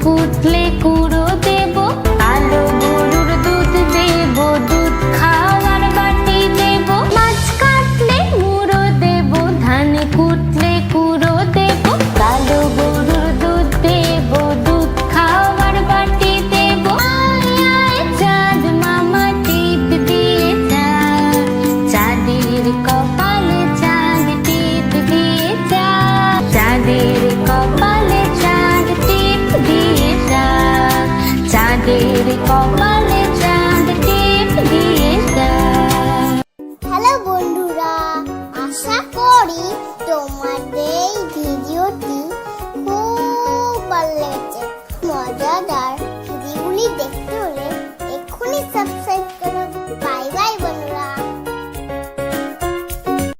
put play. আমাদের কপালে চাঁদ টিপ হ্যালো বন্ধুরা আশা করি তোমাদের